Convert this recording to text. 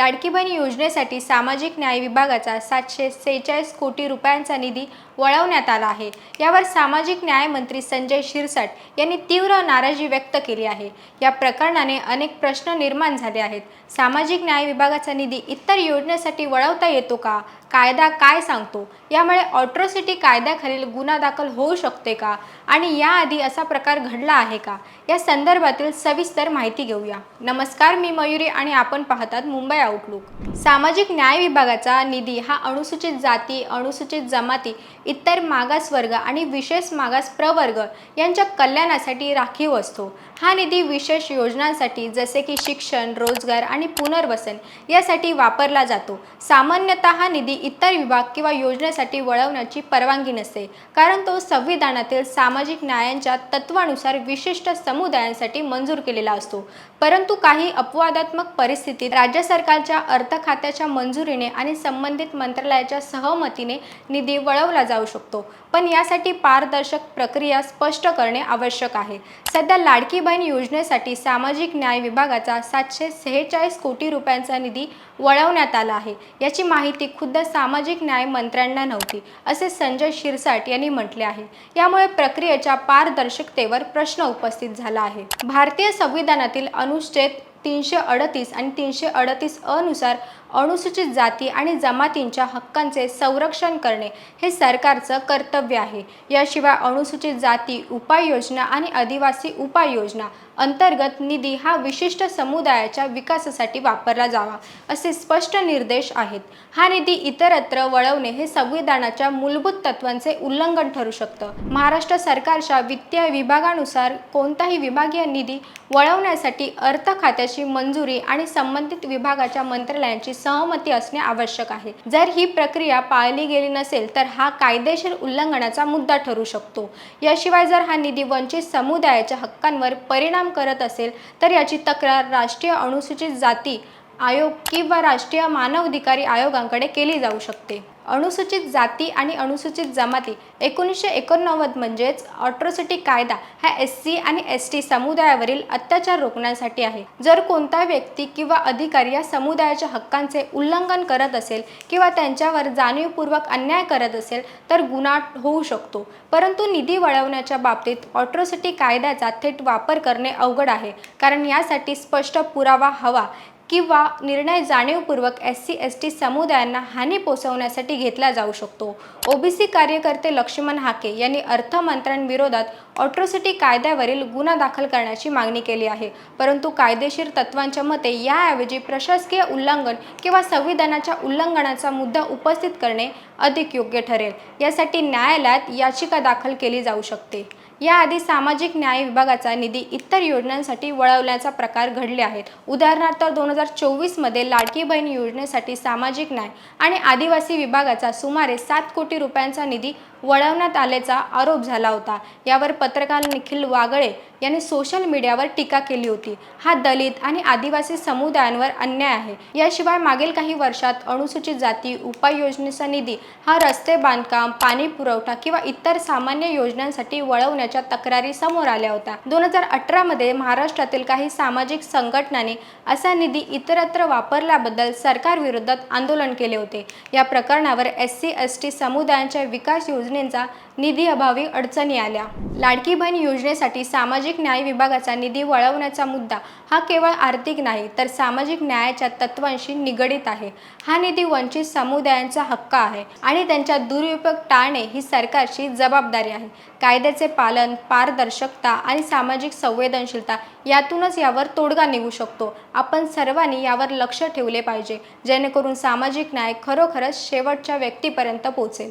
लाडकी बहीण योजनेसाठी सामाजिक न्याय विभागाचा सातशे सेहेचाळीस कोटी रुपयांचा निधी वळवण्यात आला आहे. यावर सामाजिक न्याय मंत्री संजय शिरसाट यांनी तीव्र नाराजी व्यक्त केली आहे. या प्रकरणाने अनेक प्रश्न निर्माण झाले आहेत. सामाजिक न्याय विभागाचा निधी इतर योजनेसाठी वळवता येतो का? कायदा काय सांगतो? यामुळे ऑट्रॉसिटी कायद्याखालील गुन्हा दाखल होऊ शकते का? आणि याआधी असा प्रकार घडला आहे का? या संदर्भातील सविस्तर माहिती घेऊया. नमस्कार मी मयुरी आणि आपण पाहतात मुंबई आउटलुक सामाजिक न्याय विभागाचा निधी हा अनुसूचित जाती अनुसूचित जमाती इतर मागासवर्ग आणि विशेष मागास प्रवर्ग यांच्या कल्याणासाठी राखीव असतो. हा निधी विशेष योजनांसाठी जसे की शिक्षण रोजगार आणि पुनर्वसन यासाठी वापरला जातो. सामान्यतः हा निधी इतर विभाग किंवा योजनेसाठी वळवण्याची परवानगी नसते कारण तो संविधानातील सामाजिक न्यायांच्या तत्वानुसार विशिष्ट समुदायांसाठी मंजूर केलेला असतो. परंतु काही अपवादात्मक परिस्थितीत राज्य सरकारच्या अर्थ खात्याच्या मंजुरीने आणि संबंधित मंत्रालयाच्या सहमतीने निधी वळवला जाऊ शकतो. पण यासाठी पारदर्शक प्रक्रिया स्पष्ट करणे आवश्यक आहे. सध्या लाडकी बहीण योजनेसाठी सामाजिक न्याय विभागाचा सातशे सेहेचाळीस कोटी रुपयांचा निधी वळवण्यात आला आहे. याची माहिती खुद्द सामाजिक न्याय मंत्र्यांना नव्हती असे संजय शिरसाट यांनी म्हटले आहे. यामुळे प्रक्रियेच्या पारदर्शकतेवर प्रश्न उपस्थित झाला आहे. भारतीय संविधानातील अनुच्छेद तीनशे अडतीस आणि तीनशे अडतीस अनुसार अनुसूचित जाती आणि जमातींच्या हक्कांचे संरक्षण करणे हे सरकारचं कर्तव्य आहे. याशिवाय अनुसूचित जाती उपाययोजना आणि आदिवासी उपाययोजना अंतर्गत निधी हा विशिष्ट समुदायाच्या विकासासाठी वापरला जावा असे स्पष्ट निर्देश आहेत. हा निधी इतरत्र वळवणे हे संविधानाच्या मूलभूत तत्वांचे उल्लंघन ठरू शकतं. महाराष्ट्र सरकारच्या वित्तीय विभागानुसार कोणताही विभागीय निधी वळवण्यासाठी अर्थ खात्याची मंजुरी आणि संबंधित विभागाच्या मंत्रालयांची सहमती असणे आवश्यक आहे. जर ही प्रक्रिया पाळली गेली नसेल तर हा कायदेशीर उल्लंघनाचा मुद्दा ठरू शकतो. याशिवाय जर हा निधी वंचित समुदायाच्या हक्कांवर परिणाम करत असेल तर याची तक्रार राष्ट्रीय अनुसूचित जाती आयोग किंवा राष्ट्रीय मानवाधिकारी आयोगांकडे केली जाऊ शकते. अनुसूचित जाती आणि अनुसूचित जमाती एकोणीसशे एकोणनव्वद म्हणजेच ऑट्रोसिटी कायदा हा एस सी आणि एस टी समुदायावरील अत्याचार रोखण्यासाठी आहे. जर कोणता व्यक्ती किंवा अधिकारी या समुदायाच्या हक्कांचे उल्लंघन करत असेल किंवा त्यांच्यावर जाणीवपूर्वक अन्याय करत असेल तर गुन्हा होऊ शकतो. परंतु निधी वळवण्याच्या बाबतीत ऑट्रोसिटी कायद्याचा थेट वापर करणे अवघड आहे कारण यासाठी स्पष्ट पुरावा हवा. किंवा निर्णय जाणीवपूर्वक एस सी एस टी समुदायांना हानी पोचवण्यासाठी घेतला जाऊ शकतो. ओबीसी कार्यकर्ते लक्ष्मण हाके यांनी अर्थमंत्र्यांविरोधात ऑट्रोसिटी कायद्यावरील गुन्हा दाखल करण्याची मागणी केली आहे. परंतु कायदेशीर तत्वांच्या मते याऐवजी प्रशासकीय उल्लंघन किंवा संविधानाच्या उल्लंघनाचा मुद्दा उपस्थित करणे अधिक योग्य ठरेल. यासाठी न्यायालयात याचिका दाखल केली जाऊ शकते. याआधी सामाजिक न्याय विभागाचा निधी इतर योजनांसाठी वळवल्याचा प्रकार घडले आहेत. उदाहरणार्थ दोन हजार चोवीसमध्ये लाडकी बहीण योजनेसाठी सामाजिक न्याय आणि आदिवासी विभागाचा सुमारे सात कोटी रुपयांचा निधी वळवण्यात आल्याचा आरोप झाला होता. यावर पत्रकार निखिल वागळे यांनी सोशल मीडियावर टीका केली होती. हा दलित आणि आदिवासी समुदायांवर अन्याय आहे. याशिवाय मागील काही वर्षात अनुसूचित जाती उपाययोजनेचा निधी हा रस्ते बांधकाम पाणी पुरवठा किंवा इतर सामान्य योजनांसाठी वळवण्याच्या तक्रारी समोर आल्या होत्या. दोन हजार अठरामध्ये महाराष्ट्रातील काही सामाजिक संघटनांनी असा निधी इतरत्र वापरल्याबद्दल सरकारविरोधात आंदोलन केले होते. या प्रकरणावर एस सी एस टी समुदायांच्या विकास योजनेचा निधी अभावी अडचणी आल्या. लाडकी बहीण योजनेसाठी सामाजिक न्याय विभागाचा निधी वळवण्याचा मुद्दा हा केवळ आर्थिक नाही तर सामाजिक न्यायाच्या तत्वांशी निगडित आहे. हा निधी वंचित समुदायांचा हक्क आहे आणि त्यांच्या दुरुपयोग टाळणे ही सरकारची जबाबदारी आहे. कायद्याचे पालन पारदर्शकता आणि सामाजिक संवेदनशीलता यातूनच यावर तोडगा निघू शकतो. आपण सर्वांनी यावर लक्ष ठेवले पाहिजे जेणेकरून सामाजिक न्याय खरोखरच शेवटच्या व्यक्तीपर्यंत पोहोचेल.